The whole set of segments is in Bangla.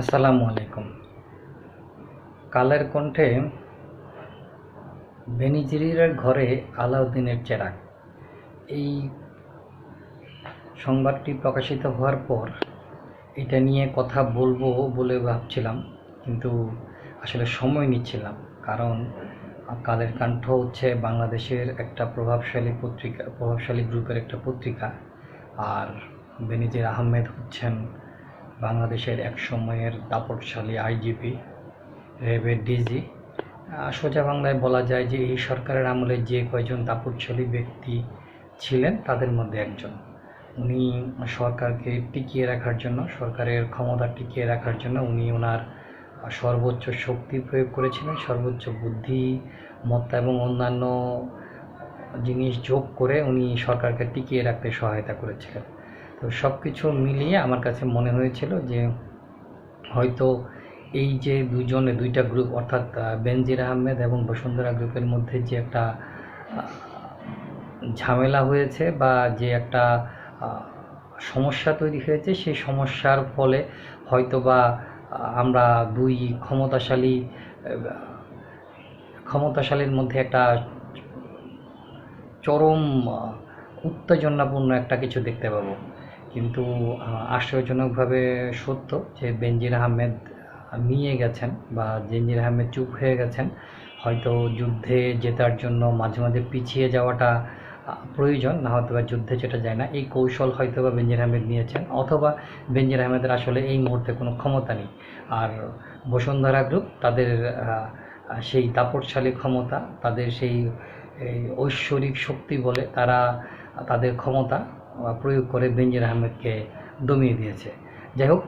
আসসালামু আলাইকুম। কালের কণ্ঠে বেনিজিরির ঘরে আলাউদ্দিনের চেরাগ। এই সংবাদটি প্রকাশিত হওয়ার পর এটা নিয়ে কথা বলব বলে ভাবছিলাম, কিন্তু আসলে সময় নিচ্ছিলাম, কারণ কালের কণ্ঠ হচ্ছে বাংলাদেশের একটা প্রভাবশালী পত্রিকা, প্রভাবশালী গ্রুপের একটা পত্রিকা, আর বেনিজির আহমেদ হচ্ছেন বাংলাদেশের এক সময়ের দাপটশালী আইজিপি র্যাবের ডিজি। সোজা বাংলায় বলা যায় যে এই সরকারের আমলে যে কয়জন দাপটশালী ব্যক্তি ছিলেন, তাদের মধ্যে একজন। উনি সরকারকে টিকিয়ে রাখার জন্য, সরকারের ক্ষমতা টিকিয়ে রাখার জন্য উনি ওনার সর্বোচ্চ শক্তি প্রয়োগ করেছিলেন, সর্বোচ্চ বুদ্ধি মত্তা এবং অন্যান্য জিনিস যোগ করে উনি সরকারকে টিকিয়ে রাখতে সহায়তা করেছিলেন। তো সব কিছু মিলিয়ে আমার কাছে মনে হয়েছিল যে হয়তো এই যে দুজনে দুইটা গ্রুপ অর্থাৎ বেনজির আহমেদ এবং বসুন্ধরা গ্রুপের মধ্যে যে একটা ঝামেলা হয়েছে বা যে একটা সমস্যা তৈরি হয়েছে সেই সমস্যার ফলে হয়তোবা আহ, আমরা দুই ক্ষমতাশালী ক্ষমতাশালীর মধ্যে একটা চরম উত্তেজনাপূর্ণ একটা কিছু দেখতে পাবো। কিন্তু আশ্চর্যজনকভাবে সত্য যে বেনজির আহমেদ নিয়ে গেছেন বা বেনজির আহমেদ চুপ হয়ে গেছেন। হয়তো যুদ্ধে জেতার জন্য মাঝে মাঝে পিছিয়ে যাওয়াটা প্রয়োজন, না হয়তো বা যুদ্ধে যেটা যায় না। এই কৌশল হয়তো বা বেনজির আহমেদ নিয়েছেন, অথবা বেনজির আহমেদের আসলে এই মুহূর্তে কোনো ক্ষমতা নেই। আর বসুন্ধরা গ্রুপ, তাদের সেই দাপটশালী ক্ষমতা, তাদের সেই ঐশ্বরিক শক্তি বলে তারা, তাদের ক্ষমতা প্রয়োগ করে বেনজির আহমেদকে দমিয়ে দিয়েছে। যাই হোক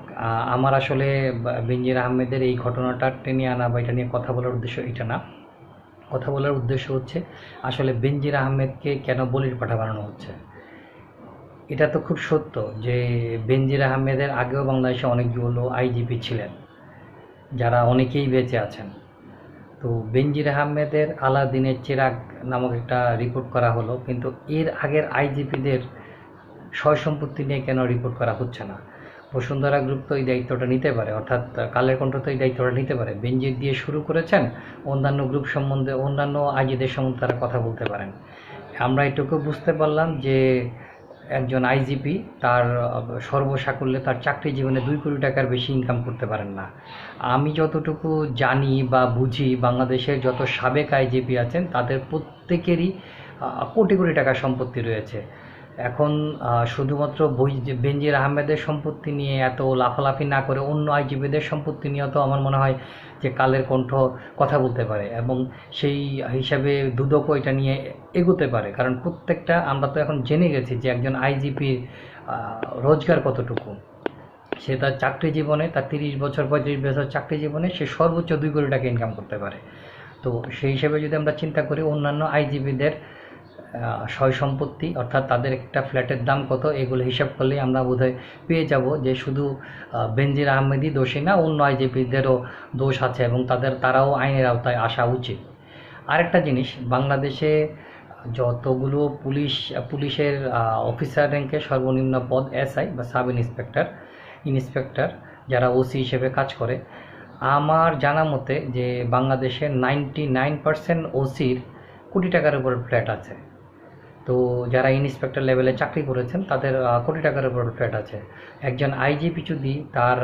আমার আসলে বা- বেনজির আহমেদের এই ঘটনাটা টেনে আনা বা এটা নিয়ে কথা বলার উদ্দেশ্য এটা না। কথা বলার উদ্দেশ্য হচ্ছে, আসলে বেনজির আহমেদকে কেন বলির পাঠা বানানো হচ্ছে? এটা তো খুব সত্য যে বেনজির আহমেদের আগেও বাংলাদেশে অনেকগুলো আইজিপি ছিলেন, যারা অনেকেই বেঁচে আছেন। তো বেনজির আহমেদের আলাদিনের চিরাগ নামক একটা রিপোর্ট করা হলো, কিন্তু এর আগের আইজিপিদের সয় সম্পত্তি নিয়ে কেন রিপোর্ট করা হচ্ছে না? বসুন্ধরা গ্রুপ তো এই দায়িত্বটা নিতে পারে, অর্থাৎ কালের কণ্ঠ তো এই দায়িত্বটা নিতে পারে। বেনজির দিয়ে শুরু করেছেন, অন্যান্য গ্রুপ সম্বন্ধে অন্যান্য আইজিদের সম্বন্ধে তারা কথা বলতে পারেন। আমরা এটুকু বুঝতে পারলাম যে একজন আইজিপি তার সর্বসাকুল্যে তার চাকরি জীবনে দুই কোটি টাকার বেশি ইনকাম করতে পারেন না। আমি যতটুকু জানি বা বুঝি, বাংলাদেশের যত সাবেক আইজিপি আছেন, তাদের প্রত্যেকেরই কোটি কোটি টাকার সম্পত্তি রয়েছে। এখন শুধুমাত্র বই বেনজির আহমেদের সম্পত্তি নিয়ে এত লাফালাফি না করে অন্য আইজিপিদের সম্পত্তি নিয়েও তো আমার মনে হয় যে কালের কণ্ঠ কথা বলতে পারে এবং সেই হিসাবে দুদকও এটা নিয়ে এগোতে পারে। কারণ প্রত্যেকটা আমরা তো এখন জেনে গেছি যে একজন আইজিপির রোজগার কতটুকু। সে তার চাকরি জীবনে, তার তিরিশ বছর পঁয়ত্রিশ বছর চাকরি জীবনে সে সর্বোচ্চ দুই কোটি টাকা ইনকাম করতে পারে। তো সেই হিসেবে যদি আমরা চিন্তা করি অন্যান্য আইজিপিদের সয় সম্পত্তি, অর্থাৎ তাদের একটা ফ্ল্যাটের দাম কত, এগুলো হিসাব করলে আমরা বোধহয় পেয়ে যাব যে শুধু বেনজির আহমেদই দোষী না, অন্য আইজিপিদেরও দোষ আছে এবং তাদের, তারাও আইনের আওতায় আসা উচিত। আরেকটা জিনিস, বাংলাদেশে যতগুলো পুলিশ, পুলিশের অফিসার র্যাঙ্কে সর্বনিম্ন পদ এসআই বা সাব ইন্সপেক্টর ইন্সপেক্টর যারা ওসি হিসেবে কাজ করে, আমার জানা মতে যে বাংলাদেশে নাইনটি নাইন পার্সেন্ট ওসির কোটি টাকার উপর ফ্ল্যাট আছে। তো যারা ইন্সপেক্টর লেভেলে চাকরি করেছেন, তাদের কোটি টাকার উপর ফ্ল্যাট আছে। একজন আইজিপি যদি তার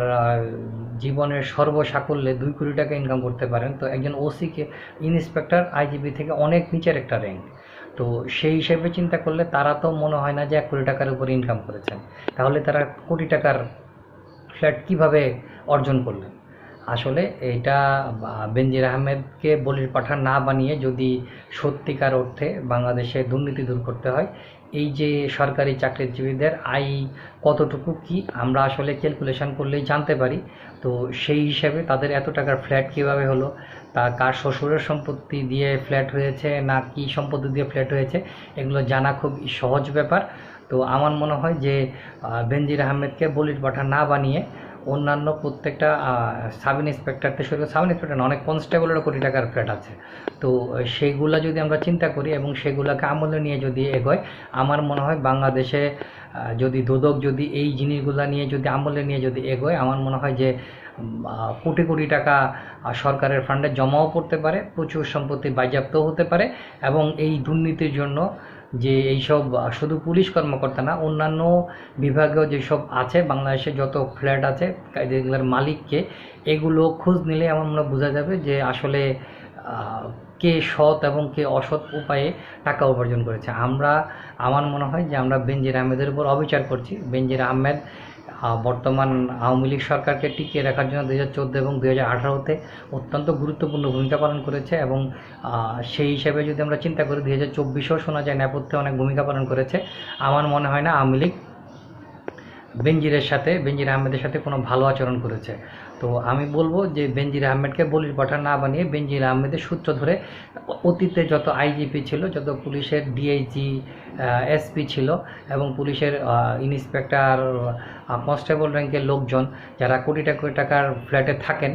জীবনের সর্বসাকল্যে দুই কোটি টাকা ইনকাম করতে পারেন। তো একজন ওসিকে ইন্সপেক্টর আইজিপি থেকে অনেক নিচের একটা র্যাঙ্ক তো সেই হিসেবে চিন্তা করলে তারা তো মনে হয় না যে এক কোটি টাকার উপর ইনকাম করেছেন। তাহলে তারা কোটি টাকার ফ্ল্যাট কীভাবে অর্জন করলেন? আসলে এটা বেনজির আহমেদকে বলির পাঠা না বানিয়ে যদি সত্যিকার অর্থে বাংলাদেশে দুর্নীতি দূর করতে হয়, এই যে সরকারি চাকরিজীবীদের আয় কতটুকু কি আমরা আসলে ক্যালকুলেশন করলেই জানতে পারি। তো সেই হিসাবে তাদের এত টাকার ফ্ল্যাট কীভাবে হলো, তা কার শ্বশুরের সম্পত্তি দিয়ে ফ্ল্যাট হয়েছে না কি সম্পত্তি দিয়ে ফ্ল্যাট হয়েছে, এগুলো জানা খুব সহজ ব্যাপার। তো আমার মনে হয় যে বেনজির আহমেদকে বলির পাঠা না বানিয়ে অন্যান্য প্রত্যেকটা সাব ইন্সপেক্টর থেকে শুরু করে সাব ইন্সপেক্টর অনেক কনস্টেবলেরও কোটি টাকার ফ্ল্যাট আছে। তো সেইগুলা যদি আমরা চিন্তা করি এবং সেগুলোকে আমলে নিয়ে যদি এগোয়, আমার মনে হয় বাংলাদেশে যদি দুদক যদি এই জিনিসগুলা নিয়ে যদি আমলে নিয়ে যদি এগোয়, আমার মনে হয় যে কোটি কোটি টাকা সরকারের ফান্ডে জমাও পড়তে পারে, প্রচুর সম্পত্তি বাজেয়াপ্তও হতে পারে এবং এই দুর্নীতির জন্য যে এইসব শুধু পুলিশ কর্মকর্তা না অন্যান্য বিভাগেও যেসব আছে বাংলাদেশে যত ফ্ল্যাট আছে যেগুলোর মালিককে এগুলো খোঁজ নিলে আমার মনে বোঝা যাবে যে আসলে কে সৎ এবং কে অসৎ উপায়ে টাকা উপার্জন করেছে। আমরা আমার মনে হয় যে আমরা বেনজির আহমেদের উপর অবিচার করছি। বেনজির আহমেদ আহ, বর্তমান আওয়ামী লীগ সরকারকে টিকিয়ে রাখার জন্য দু হাজার চোদ্দ এবং দু হাজার আঠারোতে অত্যন্ত গুরুত্বপূর্ণ ভূমিকা পালন করেছে এবং সেই হিসাবে যদি আমরা চিন্তা করি দু হাজার চব্বিশেও শোনা যায় নেপথ্যে অনেক ভূমিকা পালন করেছে। আমার মনে হয় না আওয়ামী লীগ বেনজিরের সাথে, বেনজির আহমেদের সাথে কোনো ভালো আচরণ করেছে। তো আমি বলব যে বেনজির আহমেদকে বলির পাঠা না বানিয়ে বেনজির আহমেদের সূত্র ধরে অতীতে যত আইজিপি ছিল, যত পুলিশের ডিআইজি এসপি ছিল এবং পুলিশের ইন্সপেক্টর কনস্টেবল র্যাঙ্কের লোকজন যারা কোটি কোটি টাকার ফ্ল্যাটে থাকেন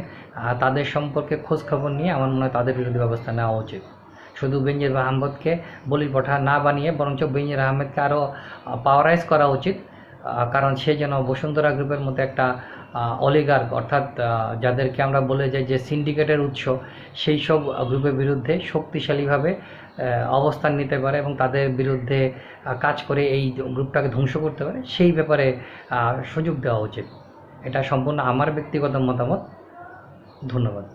তাদের সম্পর্কে খোঁজ খবর নিয়ে আমার মনে হয় তাদের বিরুদ্ধে ব্যবস্থা নেওয়া উচিত। শুধু বেনজির আহমদকে বলির পাঠা না বানিয়ে বরঞ্চ বেনজির আহমেদকে আরও পাওয়ারাইজ করা উচিত। কারণ সে যেন বসুন্ধরা গ্রুপের মতো একটা অলিগার্ক অর্থাৎ যাদেরকে আমরা বলে যাই যে সিন্ডিকেটের উৎস, সেই সব গ্রুপের বিরুদ্ধে শক্তিশালীভাবে অবস্থান নিতে পারে এবং তাদের বিরুদ্ধে কাজ করে এই গ্রুপটাকে ধ্বংস করতে পারে, সেই ব্যাপারে সুযোগ দেওয়া উচিত। এটা সম্পূর্ণ আমার ব্যক্তিগত মতামত। ধন্যবাদ।